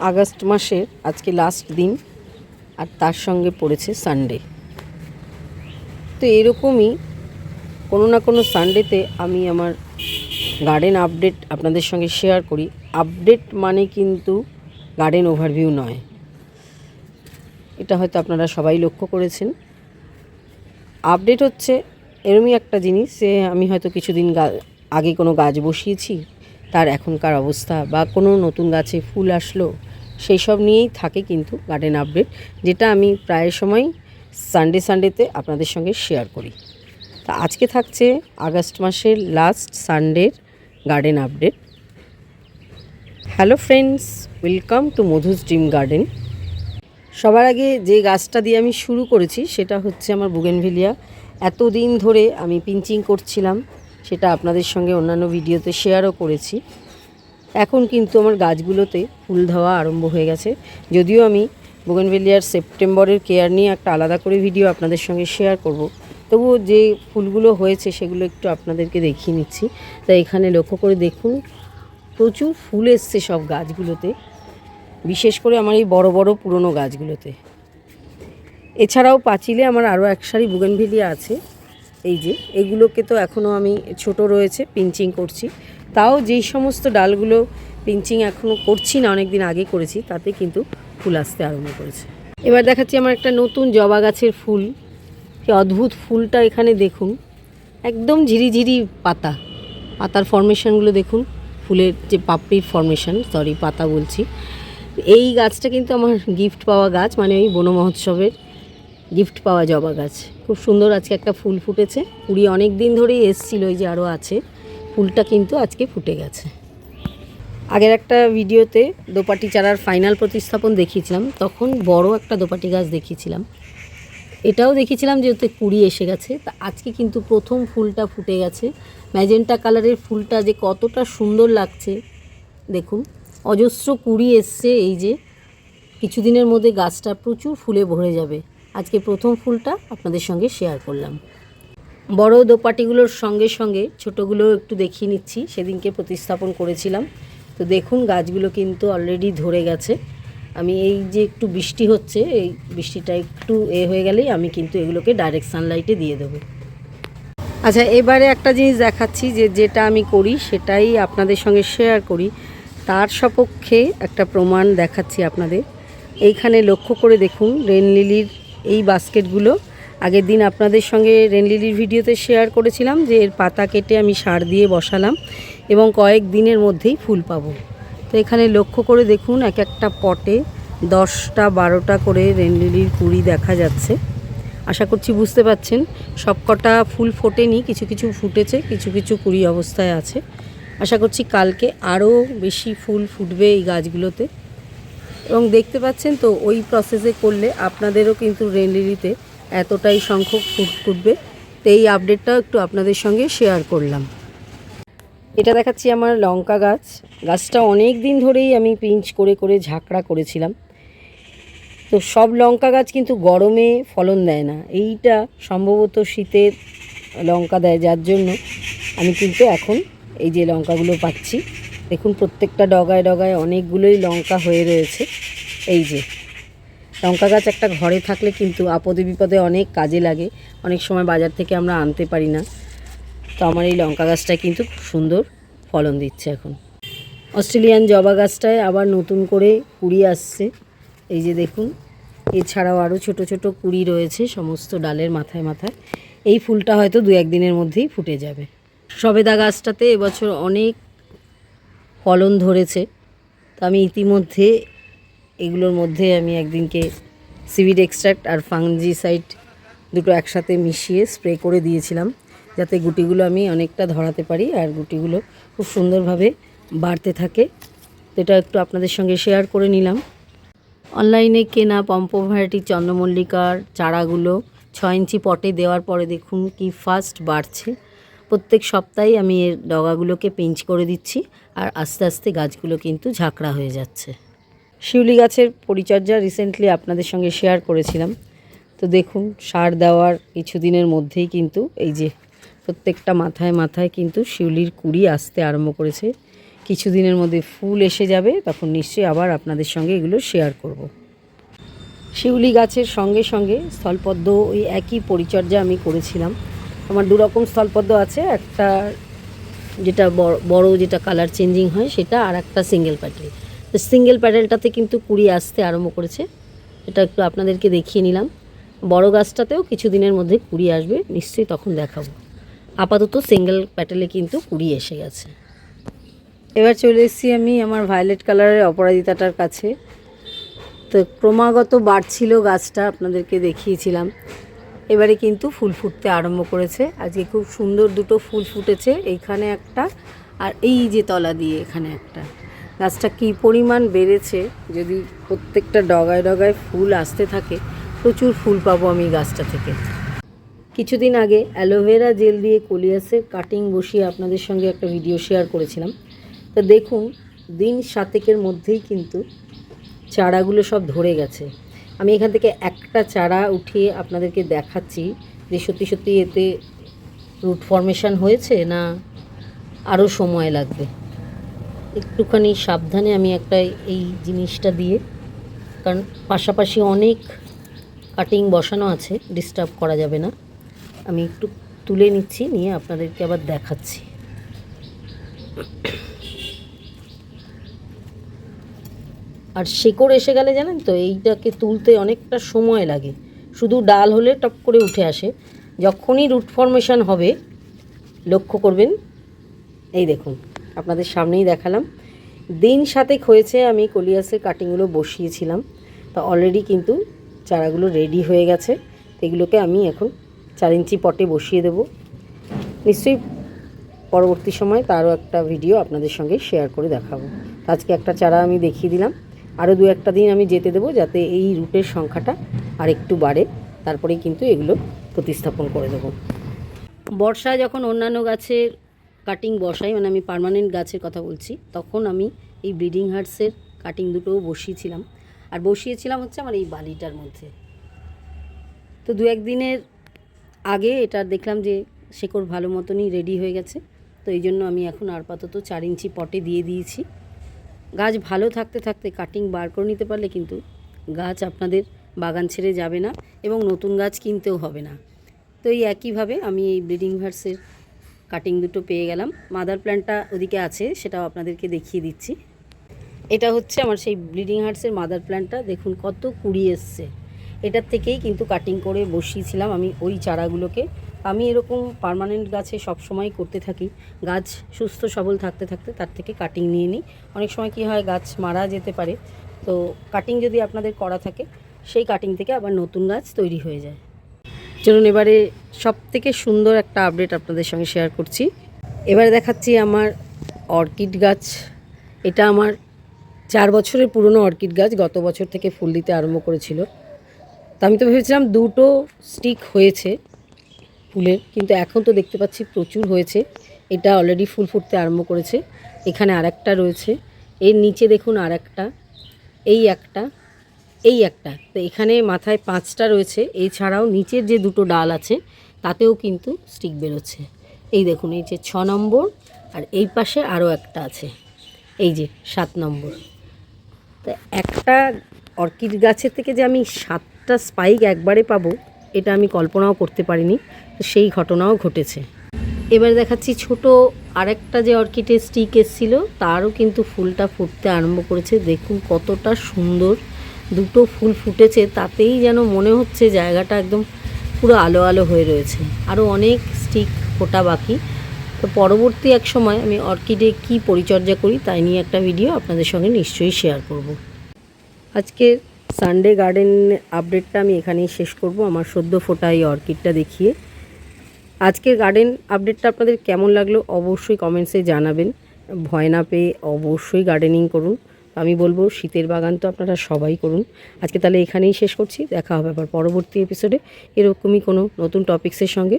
August মাসের আজকে last দিন, আর তার সঙ্গে পড়েছে সানডে তো এরকমই কোনো না কোনো সানডেতে আমি আমার গার্ডেন আপডেট আপনাদের সঙ্গে শেয়ার করি। আপডেট মানে কিন্তু গার্ডেন ওভারভিউ নয়। এটা হয়তো আপনারা সবাই লক্ষ্য করেছেন। আপডেট হচ্ছে এরমই একটা জিনিস যে আমি হয়তো কিছুদিন আগে কোনো গাছ বসিয়েছি তার এখনকার অবস্থা বা কোনো নতুন গাছে ফুল আসলো সেই সব নিয়েই থাকে কিন্তু গার্ডেন আপডেট যেটা আমি প্রায় সময় সানডে সানডেতে আপনাদের সঙ্গে শেয়ার করি। তা আজকে থাকছে আগস্ট মাসের last সানডের garden update hello friends welcome to Madhu's dream garden সবার আগে যে গাছটা দিয়ে আমি শুরু করেছি, সেটা হচ্ছে আমার বুগেনভিলিয়া এতদিন ধরে আমি পিঞ্চিং করছিলাম সেটা আপনাদের সঙ্গে অন্যান্য ভিডিওতে শেয়ারও করেছি। এখন কিন্তু আমার গাছগুলোতে ফুল দেওয়া আরম্ভ হয়ে গেছে। যদিও আমি বুগেনভেলিয়ার সেপ্টেম্বরের কেয়ার নিয়ে একটা আলাদা করে ভিডিও আপনাদের সঙ্গে শেয়ার করব। তবুও যে ফুলগুলো হয়েছে সেগুলো একটু আপনাদেরকে দেখিয়ে নিচ্ছি। তাই এখানে লক্ষ্য করে দেখুন, প্রচুর ফুল এসছে সব গাছগুলোতে। বিশেষ করে আমার এই বড় বড় পুরনো গাছগুলোতে। এছাড়াও পাঁচিলে আমার আরও এক সারি বুগেনভিলিয়া আছে। এই যে, এগুলোকে তো এখনও আমি ছোট রয়েছে, পিঞ্চিং করছি। তাও যেই সমস্ত ডালগুলো পিঞ্চিং এখনও করছি না অনেক দিন আগে করেছি, তাতে কিন্তু ফুল আসতে আরম্ভ করেছে। এবার দেখাচ্ছি আমার একটা নতুন জবা গাছের ফুল। কি অদ্ভুত ফুলটা এখানে দেখুন। একদম ঝিরিঝিরি পাতা। পাতার ফরমেশনগুলো দেখুন। ফুলের যে পাপড়ির ফরমেশন সরি পাতা বলছি। এই গাছটা কিন্তু আমার গিফট পাওয়া গাছ মানে ওই বন মহোৎসবের গিফট পাওয়া জবা গাছ। খুব সুন্দর আজকে একটা ফুল ফুটেছে। কুড়ি অনেক দিন ধরেই এসছিল ওই যে আরও আছে। ফুলটা কিন্তু আজকে ফুটে গেছে। আগের একটা ভিডিওতে দোপাটি চারার ফাইনাল প্রতিস্থাপন দেখিয়েছিলাম। তখন বড় একটা দোপাটি গাছ দেখিয়েছিলাম। এটাও দেখেছিলাম যে ওতে কুড়ি এসে গেছে। তা আজকে কিন্তু প্রথম ফুলটা ফুটে গেছে। ম্যাজেন্টা কালারের ফুলটা যে কতটা সুন্দর লাগছে। দেখুন, অজস্র কুড়ি এসছে এই যে। কিছুদিনের মধ্যে গাছটা প্রচুর ফুলে ভরে যাবে। আজকে প্রথম ফুলটা আপনাদের সঙ্গে শেয়ার করলাম। বড় দোপাটিগুলোর সঙ্গে সঙ্গে ছোটোগুলো একটু দেখিয়ে নিচ্ছি। সেদিনকে প্রতিস্থাপন করেছিলাম। তো দেখুন, গাছগুলো কিন্তু অলরেডি ধরে গেছে। আমি এই যে একটু বৃষ্টি হচ্ছে, এই বৃষ্টিটা একটু এ হয়ে গেলেই আমি কিন্তু এগুলোকে ডাইরেক্ট সানলাইটে দিয়ে দেবো। আচ্ছা এবারে একটা জিনিস দেখাচ্ছি যে যেটা আমি করি, সেটাই আপনাদের সঙ্গে শেয়ার করি। তার সপক্ষে একটা প্রমাণ দেখাচ্ছি আপনাদের। এইখানে লক্ষ্য করে দেখুন রেন লিলির এই বাস্কেটগুলো। আগের দিন আপনাদের সঙ্গে রেন লিলির ভিডিওতে শেয়ার করেছিলাম যে এর পাতা কেটে আমি সার দিয়ে বসালাম এবং কয়েক দিনের মধ্যেই ফুল পাবো। তো এখানে লক্ষ্য করে দেখুন, এক একটা পটে দশটা বারোটা করে রেন লিলির কুড়ি দেখা যাচ্ছে। আশা করছি বুঝতে পাচ্ছেন, সবকটা ফুল ফোটেনি, কিছু কিছু ফুটেছে, কিছু কিছু কুড়ি অবস্থায় আছে। আশা করছি কালকে আরও বেশি ফুল ফুটবে এই গাছগুলোতে। এবং দেখতে পাচ্ছেন তো, ওই প্রসেসে করলে আপনাদেরও কিন্তু রেনলিলিতে এতটাই সংখ্যক ফুট ফুটবে। তো এই আপডেটটাও একটু আপনাদের সঙ্গে শেয়ার করলাম। এটা দেখাচ্ছি আমার লঙ্কা গাছ। গাছটা অনেক দিন ধরেই আমি পিঞ্চ করে করে, ঝাঁকড়া করেছিলাম। তো সব লঙ্কা গাছ কিন্তু গরমে ফলন দেয় না। এইটা সম্ভবত শীতের লঙ্কা দেয়, যার জন্য আমি কিন্তু এখন এই যে লঙ্কাগুলো পাচ্ছি। দেখুন, প্রত্যেকটা ডগায় ডগায় অনেকগুলোই লঙ্কা হয়ে রয়েছে। এই যে, লঙ্কা গাছ একটা ঘরে থাকলে কিন্তু আপদে বিপদে অনেক কাজে লাগে। অনেক সময় বাজার থেকে আমরা আনতে পারি না। তো আমার এই লঙ্কা গাছটা কিন্তু খুব সুন্দর ফলন দিচ্ছে এখন। অস্ট্রেলিয়ান জবা গাছটায় আবার নতুন করে কুড়ি আসছে। এই যে দেখুন, এছাড়াও আরও ছোট ছোট কুড়ি রয়েছে সমস্ত ডালের মাথায় মাথায়। এই ফুলটা হয়তো দু একদিনের মধ্যেই ফুটে যাবে। সবেদা গাছটাতে এবছর অনেক ফলন ধরেছে। তো আমি ইতিমধ্যে এগুলোর মধ্যে আমি একদিনকে সিভিড এক্সট্রাক্ট আর ফাঙ্জিসাইড দুটো একসাথে মিশিয়ে স্প্রে করে দিয়েছিলাম, যাতে গুটিগুলো আমি অনেকটা ধরাতে পারি আর গুটিগুলো খুব সুন্দরভাবে বাড়তে থাকে। এটা একটু আপনাদের সঙ্গে শেয়ার করে নিলাম। অনলাইনে কেনা পম্পো ভ্যারাইটি চন্দ্রমল্লিকার চারাগুলো ছ ইঞ্চি পটে দেওয়ার পরে দেখুন কি ফাস্ট বাড়ছে। প্রত্যেক সপ্তাহে আমি এর ডগাগুলোকে পিঞ্চ করে দিচ্ছি আর আস্তে আস্তে গাছগুলো কিন্তু ঝাঁকড়া হয়ে যাচ্ছে। শিউলি গাছের পরিচর্যা রিসেন্টলি আপনাদের সঙ্গে শেয়ার করেছিলাম। তো দেখুন, সার দেওয়ার কিছুদিনের মধ্যেই কিন্তু এই যে প্রত্যেকটা মাথায় মাথায় কিন্তু শিউলির কুড়ি আসতে আরম্ভ করেছে। কিছুদিনের মধ্যে ফুল এসে যাবে, তখন নিশ্চয়ই আবার আপনাদের সঙ্গে এগুলো শেয়ার করব। শিউলি গাছের সঙ্গে সঙ্গে স্থলপদ্ম ওই একই পরিচর্যা আমি করেছিলাম। আমার দুরকম স্থলপদ্ম আছে, একটা যেটা বড় যেটা কালার চেঞ্জিং হয় সেটা আর একটা সিঙ্গেল প্যাটেল তো সিঙ্গেল প্যাটেলটাতে কিন্তু কুড়ি আসতে আরম্ভ করেছে। এটা একটু আপনাদেরকে দেখিয়ে নিলাম। বড় গাছটাতেও কিছুদিনের মধ্যে কুড়ি আসবে, নিশ্চয়ই তখন দেখাবো। আপাতত সিঙ্গেল প্যাটেলে কিন্তু কুড়ি এসে গেছে। এবার চলে এসেছি আমি আমার ভায়োলেট কালারের অপরাজিতাটার কাছে। তো ক্রমাগত বাড়ছিল গাছটা, আপনাদেরকে দেখিয়েছিলাম। এবারে কিন্তু ফুল ফুটতে আরম্ভ করেছে। আজকে খুব সুন্দর দুটো ফুল ফুটেছে এইখানে একটা, আর এই যে তলা দিয়ে এখানে একটা। গাছটা কী পরিমাণ বেড়েছে, যদি প্রত্যেকটা ডগায় ডগায় ফুল আসতে থাকে, প্রচুর ফুল পাবো আমি গাছটা থেকে। কিছুদিন আগে অ্যালোভেরা জেল দিয়ে কলিয়াসের কাটিং বসিয়ে আপনাদের সঙ্গে একটা ভিডিও শেয়ার করেছিলাম। তো দেখুন, দিন সাতেকের মধ্যেই কিন্তু চারাগুলো সব ধরে গেছে। আমি এখান থেকে একটা চারা উঠিয়ে আপনাদেরকে দেখাচ্ছি যে সত্যি সত্যি এতে রুট ফর্মেশন হয়েছে না আরও সময় লাগবে? একটুখানি সাবধানে আমি একটা এই জিনিসটা দিয়ে, কারণ পাশাপাশি অনেক কাটিং বসানো আছে ডিস্টার্ব করা যাবে না। আমি একটু তুলে নিচ্ছি, নিয়ে আপনাদেরকে আবার দেখাচ্ছি। আর শেকড় এসে গেলে জানেন তো, এইটাকে তুলতে অনেকটা সময় লাগে। শুধু ডাল হলে টপ করে উঠে আসে। যখনই রুট ফর্মেশন হবে, লক্ষ্য করবেন, এই দেখুন, আপনাদের সামনেই দেখালাম। দিন সাতেক হয়েছে আমি কলিয়াসের কাটিংগুলো বসিয়েছিলাম। তা অলরেডি কিন্তু চারাগুলো রেডি হয়ে গেছে। এগুলোকে আমি এখন চার ইঞ্চি পটে বসিয়ে দেব। নিশ্চয়ই পরবর্তী সময় তারও একটা ভিডিও আপনাদের সঙ্গে শেয়ার করে দেখাবো। আজকে একটা চারা আমি দেখিয়ে দিলাম। আরও দু একটা দিন আমি যেতে দেবো যাতে এই রুটের সংখ্যাটা আর একটু বাড়ে। তারপরেই কিন্তু এগুলো প্রতিস্থাপন করে দেবো। বর্ষায় যখন অন্যান্য গাছের কাটিং বসাই মানে আমি পার্মানেন্ট গাছের কথা বলছি, তখন আমি এই ব্রিডিং হার্টসের কাটিং দুটোও বসিয়েছিলাম। আর বসিয়েছিলাম হচ্ছে আমার এই বালিটার মধ্যে। তো দু একদিনের আগে এটা দেখলাম যে শেকড় ভালো মতনই রেডি হয়ে গেছে। তো এই জন্য আমি এখন আপাতত চার ইঞ্চি পটে দিয়ে দিয়েছি। গাছ ভালো থাকতে থাকতে কাটিং বার করে নিতে পারলে কিন্তু গাছ আপনাদের বাগান ছেড়ে যাবে না এবং নতুন গাছ কিনতেও হবে না। তো এই একইভাবে আমি এই ব্রিডিং ভার্সের কাটিং দুটো পেয়ে গেলাম। মাদার প্ল্যান্টটা ওদিকে আছে, সেটাও আপনাদেরকে দেখিয়ে দিচ্ছি। এটা হচ্ছে আমার সেই ব্লিডিং হার্টসের মাদার প্ল্যান্টটা দেখুন কত কুড়ি এসছে। এটার থেকেই কিন্তু কাটিং করে বসিয়েছিলাম আমি ওই চারাগুলোকে। আমি এরকম পার্মানেন্ট গাছে সব সময় করতে থাকি। গাছ সুস্থ, সবল থাকতে থাকতে তার থেকে কাটিং নিয়ে নিই। অনেক সময় কি হয়, গাছ মারা যেতে পারে। তো কাটিং যদি আপনাদের করা থাকে, সেই কাটিং থেকে আবার নতুন গাছ তৈরি হয়ে যায়। চলুন এবারে সব থেকে সুন্দর একটা আপডেট আপনাদের সঙ্গে শেয়ার করছি। এবারে দেখাচ্ছি আমার অর্কিড গাছ। এটা আমার চার বছরের পুরনো অর্কিড গাছ, গত বছর থেকে ফুল দিতে আরম্ভ করেছিল। তো আমি তো ভেবেছিলাম দুটো স্টিক হয়েছে। ফুলের, কিন্তু এখন তো দেখতে পাচ্ছি প্রচুর হয়েছে। এটা অলরেডি ফুল ফুটতে আরম্ভ করেছে। এখানে আরেকটা রয়েছে। এর নিচে দেখুন আরেকটা, এই একটা এই একটা। তো এখানে মাথায় পাঁচটা রয়েছে। এছাড়াও নিচের যে দুটো ডাল আছে, তাতেও কিন্তু স্টিক বেরোচ্ছে। এই দেখুন, এই যে ছ নম্বর, আর এই পাশে আরও একটা আছে। এই যে সাত নম্বর। তো একটা অর্কিড গাছের থেকে যে আমি সাতটা স্পাইক একবারে পাবো এটা আমি কল্পনাও করতে পারিনি, সেই ঘটনাও ঘটেছে। এবার দেখাচ্ছি ছোট আরেকটা যে অর্কিডের স্টিক এসেছিল, তারও কিন্তু ফুলটা ফুটতে আরম্ভ করেছে। দেখুন কতটা সুন্দর দুটো ফুল ফুটেছে, তাতেই যেন মনে হচ্ছে জায়গাটা একদম পুরো আলো আলো হয়ে রয়েছে। আরও অনেক স্টিক ফোটা বাকি। তো পরবর্তী এক সময় আমি অর্কিডে কি পরিচর্যা করি তাই নিয়ে একটা ভিডিও আপনাদের সঙ্গে নিশ্চয়ই শেয়ার করব। আজকে সানডে গার্ডেন আপডেটটা আমি এখানেই শেষ করব, আমার সদ্য ফোটা এই অর্কিডটা দেখিয়ে। আজকের গার্ডেন আপডেটটা আপনাদের কেমন লাগল অবশ্যই কমেন্টসে জানাবেন। ভয় না পেয়ে অবশ্যই গার্ডেনিং করুন। আমি বলব, শীতের বাগান তো আপনারা সবাই করুন। আজকে তাহলে এখানেই শেষ করছি, দেখা হবে আবার পরবর্তী এপিসোডে এরকমই কোনো নতুন টপিক্সের সঙ্গে।